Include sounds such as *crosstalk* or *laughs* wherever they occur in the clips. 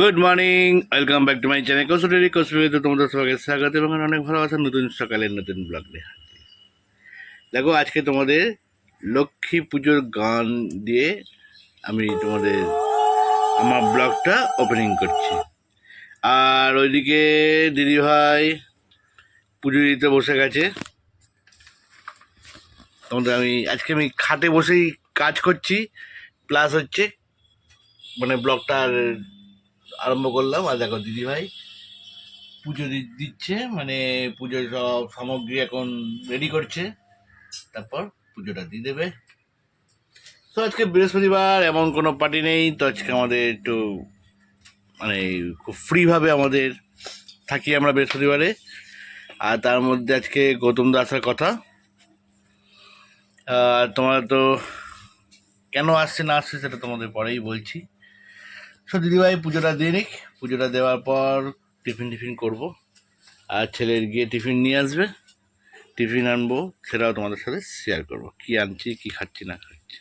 Good morning, welcome back to my channel Kasuri কসুরিতে তোমাদের সবাইকে স্বাগত এবং অনেক ভালো আছে নতুন সকালের নতুন ব্লগ নিয়ে। দেখো, আজকে তোমাদের লক্ষ্মী পুজোর গান দিয়ে আমি তোমাদের আমার ব্লগটা ওপেনিং করছি। আর ওইদিকে দিদিভাই পুজো দিতে বসে গেছে। তোমাদের আমি, আজকে আমি খাটে বসেই কাজ করছি প্লাস হচ্ছে মানে ব্লগটা আর আরম্ভ করলাম। আর দেখো দিদি ভাই পুজো দিচ্ছে মানে পুজোর সব সামগ্রী এখন রেডি করছে। তারপর পুজোটা দিয়ে দেবে। তো আজকে বৃহস্পতিবার, এমন কোনো পার্টি নেই। তো আজকে আমাদের একটু মানে খুব ফ্রিভাবে আমাদের থাকি আমরা বৃহস্পতিবারে। আর তার মধ্যে আজকে গৌতম দা আসার কথা। আর তোমরা তো কেন আসছে, না আসছে সেটা তোমাদের পরেই বলছি। সো দিদিভাই, পুজোটা দিয়ে নিক। পুজোটা দেওয়ার পর টিফিন টিফিন করব। আর ছেলের গিয়ে টিফিন নিয়ে আসবে। টিফিন আনব, সেটাও তোমাদের সাথে শেয়ার করব। কি আনছি, কি খাচ্ছি, না খাচ্ছি।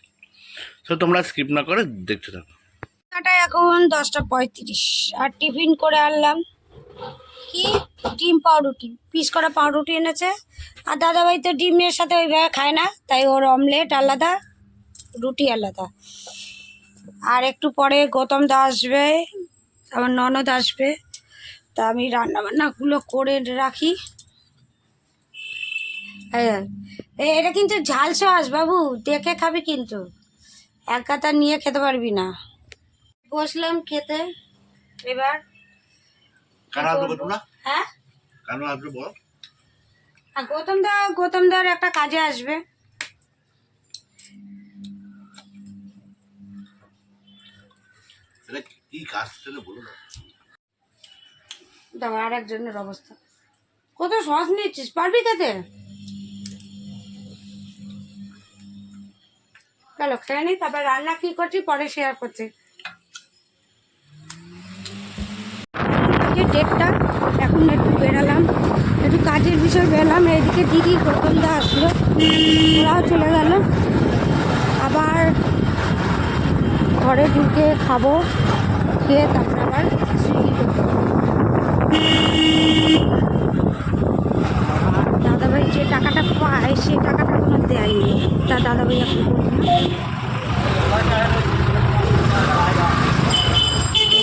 সো তোমরা স্কিপ না করে দেখতে থাকো। এখন দশটা পঁয়ত্রিশ। আর টিফিন করে আনলাম। কি? ডিম পাউরুটি। পিস করা পাউরুটি এনেছে। আর দাদাভাই তো ডিমের সাথে ওইভাবে খায় না। তাই ওর অমলেট আলাদা, রুটি আলাদা। আর একটু পরে গৌতম দা আসবে আমার ননদ আসবে। তা আমি রান্না বান্নাগুলো করে রাখি। হ্যাঁ এটা কিন্তু ঝাল সস বাবু দেখে খাবি কিন্তু। এক কাতা নিয়ে খেতে পারবি না। বসলাম খেতে এবার হ্যাঁ? গৌতম দা গৌতম দার একটা কাজে আসবে। কি কাজ সেটা বলো না। দাও আর একজনের অবস্থা। কত সস নিচ্ছিস? পারবি খেতে? চলো, খেয়ে নি, তারপর রান্না কি করছি পরে শেয়ার করছি। ডেটটা এখন একটু বেরালাম, একটু কাজের বিষয় বেরালাম, এদিকে দিদি গৌতম দা আসলো, ওরাও চলে গেল। আবার ঘরে ঢুকে খাব। খেয়ে তারপর আবার দাদাভাই যে টাকাটা পায় সেই টাকাটা কোনো দেয়নি তা দাদাভাই এখন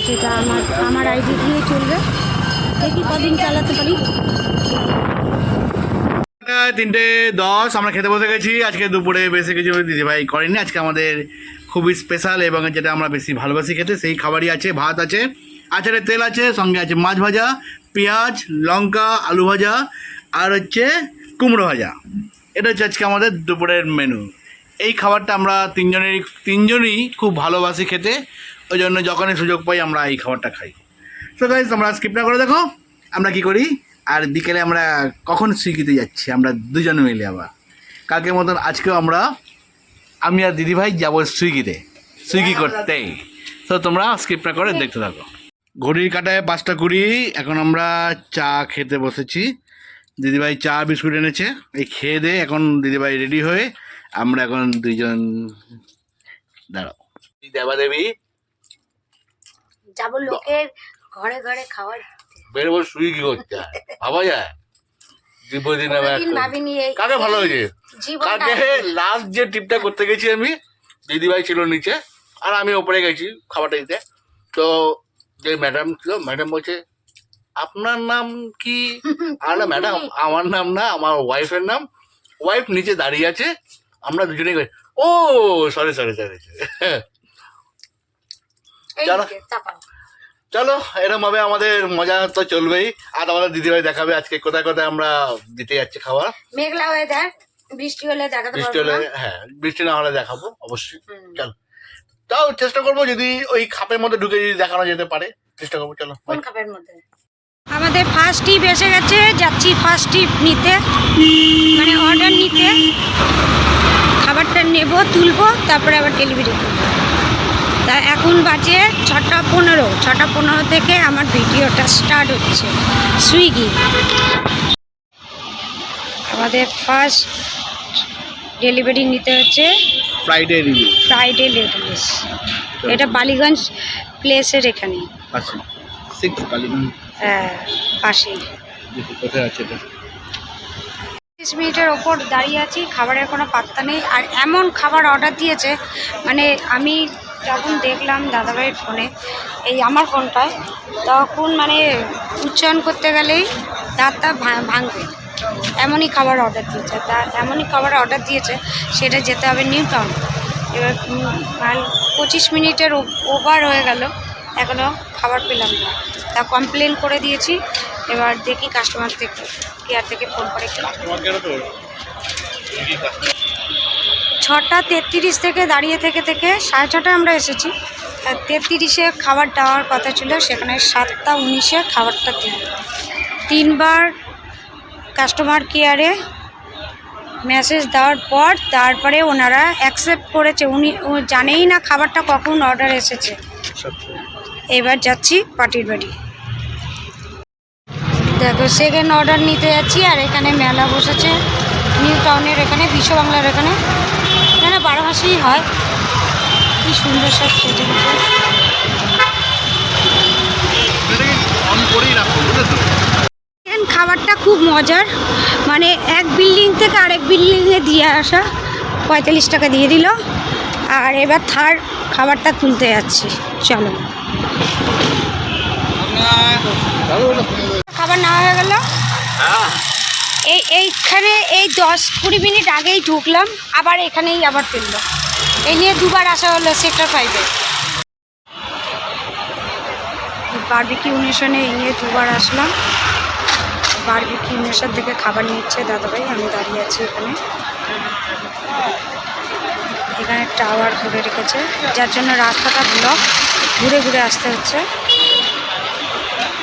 সেটা আমার আমার আইডি দিয়ে চলবে। দেখি কদিন চালাতে পারি। তিনটে দশ, আমরা খেতে বসে গেছি। আজকে দুপুরে বেশি কিছু দিদিভাই করেনি। আজকে আমাদের খুবই স্পেশাল এবং যেটা আমরা বেশি ভালোবাসি খেতে, সেই খাবারই আছে, ভাত আছে, আচারের তেল আছে, সঙ্গে আছে মাছ ভাজা, পেঁয়াজ, লঙ্কা, আলু ভাজা, আর হচ্ছে কুমড়ো ভাজা। এটা হচ্ছে আজকে আমাদের দুপুরের মেনু এই খাবারটা আমরা তিনজনেরই, তিনজনই খুব ভালোবাসি খেতে ওই জন্য যখনই সুযোগ পাই আমরা এই খাবারটা খাই। তো গাইজ তোমরা স্কিপ না করে দেখো, আমরা কি করি, আর বিকেলে আমরা কখন সুইগিতে যাচ্ছি, আমরা দুজনে মিলে আবার। কালকের মতন আজকেও আমরা আমি আর দিদিভাই যাব সুইগিতে। সুইগি করতে। তো তোমরা স্কিপ না করে দেখতে থাকো। ঘড়ির কাটায় পাঁচটা কুড়ি এখন আমরা চা খেতে বসেছি। দিদিভাই চা বিস্কুট এনেছে। এই খেয়ে দে এখন দিদিভাই রেডি হয়ে আমরা এখন দুইজন দাঁড়াও। দেবা দেবী যাব লোকের ঘরে ঘরে খাওয়ার। বেরোবো সুইগি করতে। হয়। ভাবা যায়? দীর্ঘদিন কাকে ভালো হয়েছে? কালকে লাস্ট যে টিপটা করতে গেছি আমি দিদিভাই ছিল নিচে আর আমি ওপরে গেছি খাবারটা দিতে। তো যে ম্যাডাম ছিল ম্যাডাম বলছে আপনার নাম কি? *laughs* আর না ম্যাডাম আমার নাম না আমার ওয়াইফের নাম। ওয়াইফ নিচে দাঁড়িয়ে আছে আমরা দুজনেই ও সরি সরি সরি এই চলো। দিকে, এরকম ভাবে আমাদের মজা তো চলবেই। আর আমাদের দিদিভাই দেখাবে আজকে কোথায় কোথায় আমরা দিতে যাচ্ছি খাবার। মেঘলা ওয়েদার বৃষ্টি হলে দেখাতে বৃষ্টি হলে হ্যাঁ বৃষ্টি না হলে দেখাবো অবশ্যই। চলো। তাও চেষ্টা করব যদি ওই খাপের মধ্যে ঢুকে যদি দেখানো যেতে পারে চেষ্টা করব চলো কোন কাপের মধ্যে? আমাদের ফার্স্ট টিপ এসে গেছে যাচ্ছি ফার্স্ট টিপ নিতে। মানে অর্ডার নিতে। খাবারটা নেব তুলবো তারপরে আবার ডেলিভারি করব। তা এখন বাজে ছটা পনেরো ছটা পনেরো থেকে আমার ভিডিওটা স্টার্ট হচ্ছে। সুইগি। আমাদের ফার্স্ট ডেলিভারি নিতে হচ্ছে ফ্রাইডে ফ্রাইডে এটা বালিগঞ্জ প্লেসের এখানে। কালীগঞ্জ হ্যাঁ পাশেই। দেখি কোথায় আছে এটা? তিরিশ মিনিটের ওপর দাঁড়িয়ে আছি খাবারের কোনো পাত্তা নেই। আর এমন খাবার অর্ডার দিয়েছে মানে আমি যখন দেখলাম দাদাভাইয়ের ফোনে এই আমার ফোনটায় তখন মানে উচ্চারণ করতে গেলেই দাঁতটা ভাঙবে। এমনই খাবার অর্ডার দিয়েছে। তা এমনই খাবার অর্ডার দিয়েছে, সেটা যেতে হবে নিউ টাউন এবার পঁচিশ মিনিটের ওভার হয়ে গেল এখনও খাবার পেলাম না। তা কমপ্লেন করে দিয়েছি, এবার দেখি কাস্টমার থেকে কেয়ার থেকে ফোন করে ছটা তেত্রিশ থেকে দাঁড়িয়ে থেকে থেকে সাড়ে ছটায় আমরা এসেছি। তেত্রিশে খাবার দেওয়ার কথা ছিল, সেখানে সাতটা উনিশে খাবারটা দিল। তিনবার কাস্টমার কেয়ারে মেসেজ দেওয়ার পর তারপরে ওনারা অ্যাকসেপ্ট করেছে। উনি জানেই না খাবারটা কখন অর্ডার এসেছে। এবার যাচ্ছি পার্টির বাড়ি। দেখো সেকেন্ড অর্ডার নিতে যাচ্ছি আর এখানে মেলা বসেছে। নিউ টাউনের এখানে বিশ্ব বাংলার এখানে। বারো মাসেই হয়। কি সুন্দর সব সেজে খাবারটা খুব মজার। মানে এক বিল্ডিং থেকে আরেক বিল্ডিংয়ে দিয়ে আসা পঁয়তাল্লিশ টাকা দিয়ে দিল। আর এবার থার্ড খাবারটা তুলতে যাচ্ছি। চলো। খাবার নেওয়া হয়ে গেল। এই এইখানে এই দশ কুড়ি মিনিট আগেই ঢুকলাম, আবার এখানেই আবার ফিরলো। এই নিয়ে দুবার আসা হলো সেক্টর ফাইভে বারবিকিউ নেশনে এই নিয়ে দুবার আসলাম। বারবিকিউ নেশন থেকে খাবার নিচ্ছে দাদাভাই, আমি দাঁড়িয়ে আছি এখানে। এখানে টাওয়ার করে রেখেছে, যার জন্য রাস্তাটা ব্লক ঘুরে ঘুরে আসতে হচ্ছে।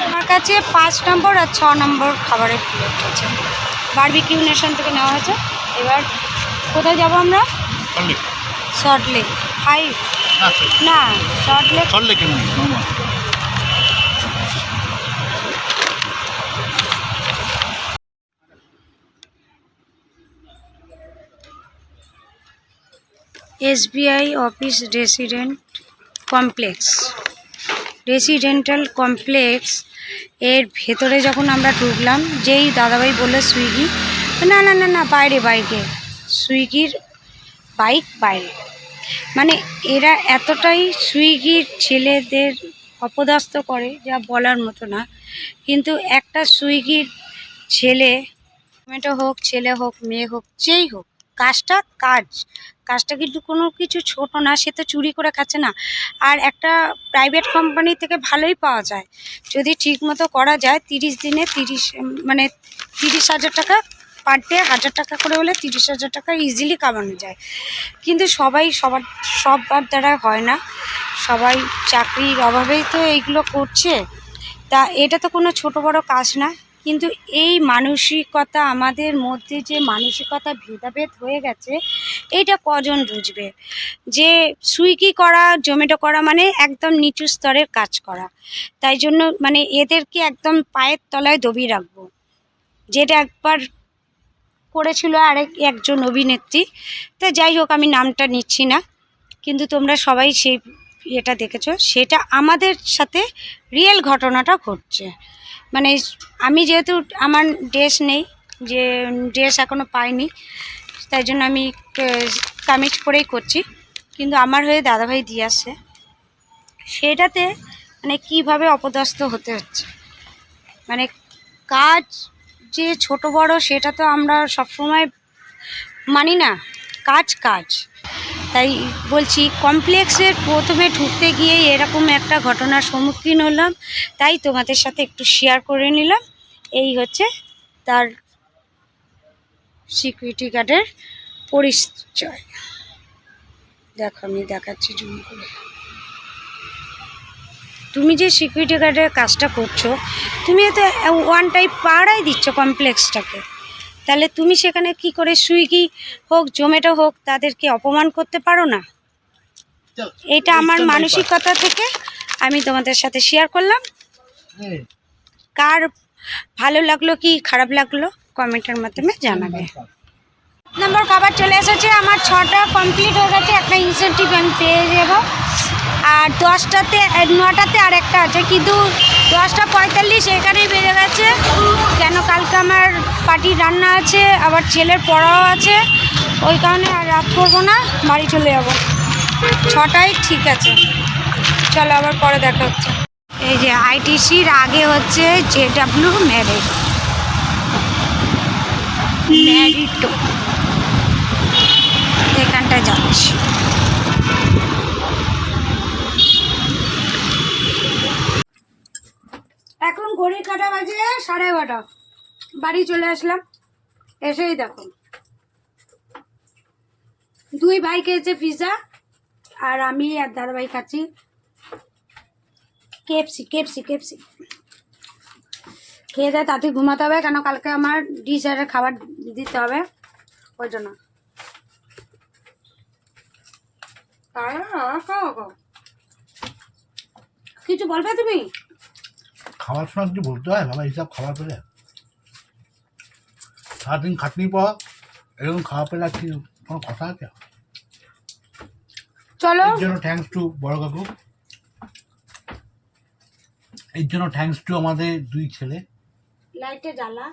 আমার কাছে পাঁচ নম্বর আর ছ নম্বর খাবারের প্লেট আছে। বারবিকিউ নেশন থেকে নেওয়া হয়েছে। এবার কোথায় যাব আমরা? শর্ট লেক আচ্ছা না শর্ট লেক এমনি। Normal SBI office resident complex residential complex এর ভেতরে যখন আমরা ঢুকলাম, যেই দাদাভাই বলল, সুইগি? না না না না, বাইরে বাইকে সুইগির বাইক বাইরে। মানে এরা এতটাই সুইগির ছেলেদের অপদস্থ করে, যা বলার মতো না। কিন্তু একটা সুইগির ছেলে মেয়েটা হোক, ছেলে হোক, মেয়ে হোক, যেই হোক কাজটা কাজ। কাজটা কিন্তু কোনো কিছু ছোট না, সে তো চুরি করে খাচ্ছে না। আর একটা প্রাইভেট কোম্পানি থেকে ভালোই পাওয়া যায়। যদি ঠিক মতো করা যায়, তিরিশ দিনে তিরিশ মানে তিরিশ হাজার টাকা পার ডে হাজার টাকা করে হলে তিরিশ হাজার টাকা ইজিলি কামানো যায়। কিন্তু সবাই, সবার সবার দ্বারা হয় না। সবাই চাকরির অভাবেই তো এইগুলো করছে। তা এটা তো কোনো ছোট বড় কাজ না। কিন্তু এই মানসিকতা আমাদের মধ্যে যে মানসিকতা ভেদাভেদ হয়ে গেছে, এইটা কজন বুঝবে? যে সুইগি করা, জোম্যাটো করা মানে একদম নিচু স্তরের কাজ করা। তাই জন্য মানে এদেরকে একদম পায়ের তলায় দবিয়ে রাখব। যেটা একবার করেছিল আরেক, একজন অভিনেত্রী। তা যাই হোক, আমি নামটা নিচ্ছি না। কিন্তু তোমরা সবাই সেই এটা দেখেছ। সেটা আমাদের সাথে রিয়েল ঘটনাটা ঘটছে। মানে আমি যেহেতু আমার ড্রেস নেই, যে ড্রেস এখনও পাইনি, তাই জন্য আমি কামিজ পরেই করছি। কিন্তু আমার হয়ে দাদাভাই দিয়ে আসছে। সেটাতে মানে কীভাবে অপদস্থ হতে হচ্ছে? মানে কাজ যে ছোট বড়, সেটা তো আমরা সবসময় মানি না। কাজ কাজ। তাই বলছি কমপ্লেক্সের প্রথমে ঢুকতে গিয়ে এরকম একটা ঘটনার সম্মুখীন হলাম। তাই তোমাদের সাথে একটু শেয়ার করে নিলাম। এই হচ্ছে তার সিকিউরিটি গার্ডের পরিচয়। দেখো, আমি দেখাচ্ছি জুম করে। তুমি যে সিকিউরিটি গার্ডের কাজটা করছ, তুমি তো ওয়ান টাইপ পাড়াই দিচ্ছ কমপ্লেক্সটাকে। তাহলে তুমি সেখানে কি করে সুইগি হোক জোম্যাটো হোক তাদেরকে অপমান করতে পারো না? এটা আমার মানসিকতা থেকে আমি তোমাদের সাথে শেয়ার করলাম। কার ভালো লাগল কি খারাপ লাগল কমেন্টের মাধ্যমে জানাবে। নম্বর খাবার চলে এসেছে আমার ছটা কমপ্লিট হয়ে গেছে একটা ইনসেন্টিভ আমি পেয়ে যাব। আর দশটাতে নটাতে আর একটা আছে কিন্তু দশটা পঁয়তাল্লিশ, এখানেই বেড়ে গেছে। কেন কালকে আমার পার্টির রান্না আছে, আবার ছেলের পড়াও আছে। ওই কারণে আর রাত করব না, বাড়ি চলে যাব। ছটায় ঠিক আছে। চলো আবার পরে দেখা হচ্ছে। এই যে আইটিসির আগে হচ্ছে জে ডাব্লিউ ম্যারিড ম্যারিটো। এখানটায় যাচ্ছি। এখন ঘড়ি কাটা বাজে সাড়ে এগারোটা। বাড়ি চলে আসলাম। এসেই দেখো। দুই ভাই খেয়েছে পিৎজা আর আমি আর দাদা ভাই খাচ্ছি কেপসি কেপসি কেপসি খেয়ে দেয় তাতে ঘুমাতে হবে, কেন কালকে আমার ডিসারের খাবার দিতে হবে, ওই জন্য। কিছু বলবে তুমি? খাওয়ার সময় কিছু বলতে হয় বাবা হিসাব খাবার পেলে। সারাদিন খাটনি পর এরকম খাওয়া পেলে কি কোনো কথা আছে? চলো। এর জন্য থ্যাঙ্কস টু বড় কাকু। এর জন্য থ্যাঙ্কস টু আমাদের দুই ছেলে। লাইটে জ্বালা।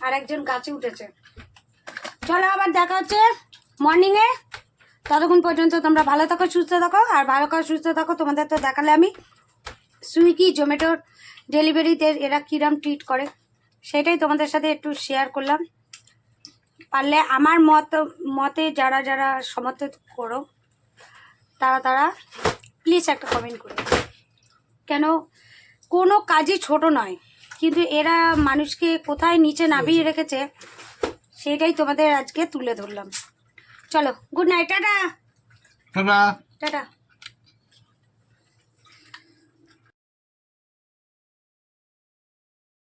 আর একজন গাছে উঠেছে। চলো আবার দেখা হচ্ছে মর্নিংয়ে ততক্ষণ পর্যন্ত তোমরা ভালো থাকো সুস্থ থাকো আর ভালো করে সুস্থ থাকো। তোমাদের তো দেখালে আমি সুইগি জোম্যাটোর ডেলিভারিতে এরা কিরম ট্রিট করে সেটাই তোমাদের সাথে একটু শেয়ার করলাম। পারলে আমার মত মতে যারা যারা সমর্থন করো তারা তারা প্লিজ একটা কমেন্ট করো কেন কোনো কাজই ছোট নয় কিন্তু এরা মানুষকে কোথায় নিচে নামিয়ে রেখেছে সেটাই তোমাদের আজকে তুলে ধরলাম। চলো good night tata. Tata. Tata.